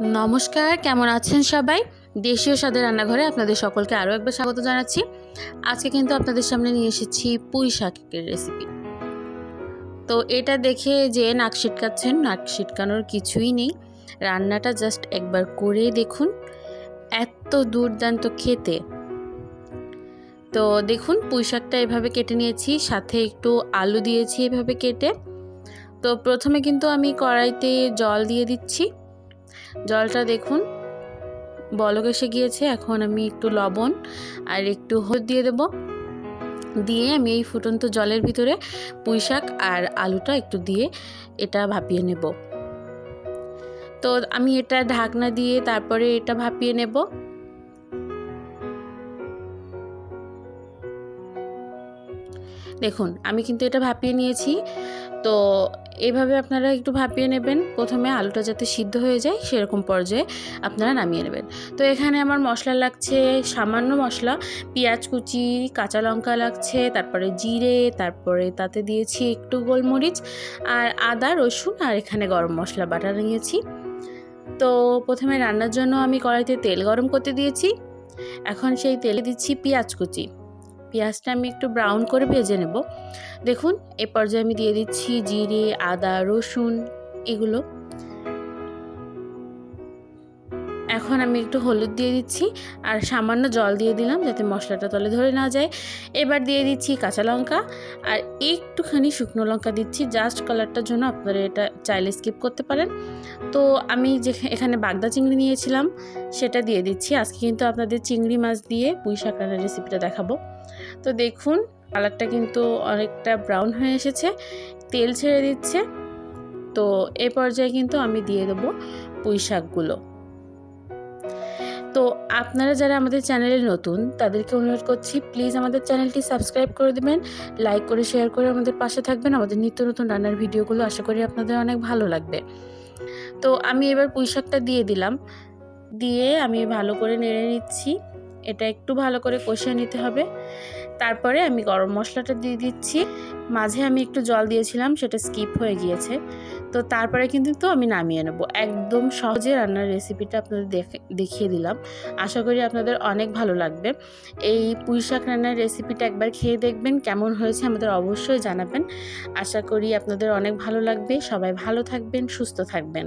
নমস্কার, কেমন আছেন সবাই? দেশীয় স্বাদের রান্নাঘরে আপনাদের সকলকে আরও একবার স্বাগত জানাচ্ছি। আজকে কিন্তু আপনাদের সামনে নিয়ে এসেছি পুঁই শাকের রেসিপি তো এটা দেখে যে নাক ছিটকাচ্ছেন নাক ছিটকানোর কিছুই নেই। রান্নাটা জাস্ট একবার করে দেখুন। এত দুর্দান্ত খেতে। তো দেখুন, পুঁই শাকটা এভাবে কেটে নিয়েছি, সাথে একটু আলু দিয়েছি এভাবে কেটে। তো প্রথমে কিন্তু আমি কড়াইতে জল দিয়ে দিচ্ছি। জলটা দেখুন। বলক এসে গিয়েছে, এখন আমি একটু লবণ আর একটু হলুদ দিয়ে দেব। দিয়ে আমি এই ফুটন্ত জলের ভিতরে পুঁই শাক আর আলুটা একটু দিয়ে এটা ভাপিয়ে নেব। তো আমি এটা ঢাকনা দিয়ে তারপরে এটা ভাপিয়ে নেব। দেখুন, আমি কিন্তু এটা ভাপিয়ে নিয়েছি। তো এভাবে আপনারা একটু ভাপিয়ে নেবেন। প্রথমে আলুটা যাতে সিদ্ধ হয়ে যায়, সেরকম পর্যায়ে আপনারা নামিয়ে নেবেন। তো এখানে আমার মশলা লাগছে, সামান্য মশলা। পেঁয়াজ কুচি, কাঁচা লঙ্কা লাগছে, তারপরে জিরে, তারপরে তাতে দিয়েছি একটু গোলমরিচ আর আদা, রসুন আর এখানে গরম মশলা বাটা নিয়েছি। তো প্রথমে রান্নার জন্য আমি কড়াইতে তেল গরম করতে দিয়েছি। এখন সেই তেলে দিচ্ছি পেঁয়াজ কুচি। পেঁয়াজটা আমি একটু ব্রাউন করে ভেজে নেব। দেখুন, এ পর্যায়ে আমি দিয়ে দিচ্ছি জিরে, আদা, রসুন, এগুলো। এখন আমি একটু হলুদ দিয়ে দিচ্ছি আর সামান্য জল দিয়ে দিলাম যাতে মশলাটা তলে ধরে না যায়। এবার দিয়ে দিচ্ছি কাঁচা লঙ্কা আর একটুখানি শুকনো লঙ্কা দিচ্ছি। জাস্ট কালারটার জন্য আপনারা এটা চাইলে স্কিপ করতে পারেন। তো আমি যে এখানে বাগদা চিংড়ি নিয়েছিলাম, সেটা দিয়ে দিচ্ছি। আজকে কিন্তু আপনাদের চিংড়ি মাছ দিয়ে পুঁই শাক রেসিপিটা দেখাবো। তো দেখুন, কালারটা কিন্তু অনেকটা ব্রাউন হয়ে এসেছে, তেল ছেড়ে দিচ্ছে। তো এ পর্যায়ে কিন্তু আমি দিয়ে দেবো পুঁই শাকগুলো। আপনারা যারা আমাদের চ্যানেলে নতুন, তাদেরকে অনুরোধ করছি প্লিজ আমাদের চ্যানেলটি সাবস্ক্রাইব করে দেবেন লাইক করে শেয়ার করে আমাদের পাশে থাকবেন। আমাদের নিত্য নতুন রান্নার ভিডিওগুলো আশা করি আপনাদের অনেক ভালো লাগবে। তো আমি এবার পুঁই শাকটা দিয়ে দিলাম। দিয়ে আমি ভালো করে নেড়ে নিচ্ছি। এটা একটু ভালো করে কষিয়ে নিতে হবে। তারপরে আমি গরম মশলাটা দিয়ে দিচ্ছি। মাঝে আমি একটু জল দিয়েছিলাম, সেটা স্কিপ হয়ে গিয়েছে। তো তারপরে কিন্তু তো আমি নামিয়ে নেব। একদম সহজে রান্নার রেসিপিটা আপনাদের দেখিয়ে দিলাম। আশা করি আপনাদের অনেক ভালো লাগবে। এই পুঁই শাক রান্নার রেসিপিটা একবার খেয়ে দেখবেন, কেমন হয়েছে আমাদের অবশ্যই জানাবেন। আশা করি আপনাদের অনেক ভালো লাগবে। সবাই ভালো থাকবেন, সুস্থ থাকবেন।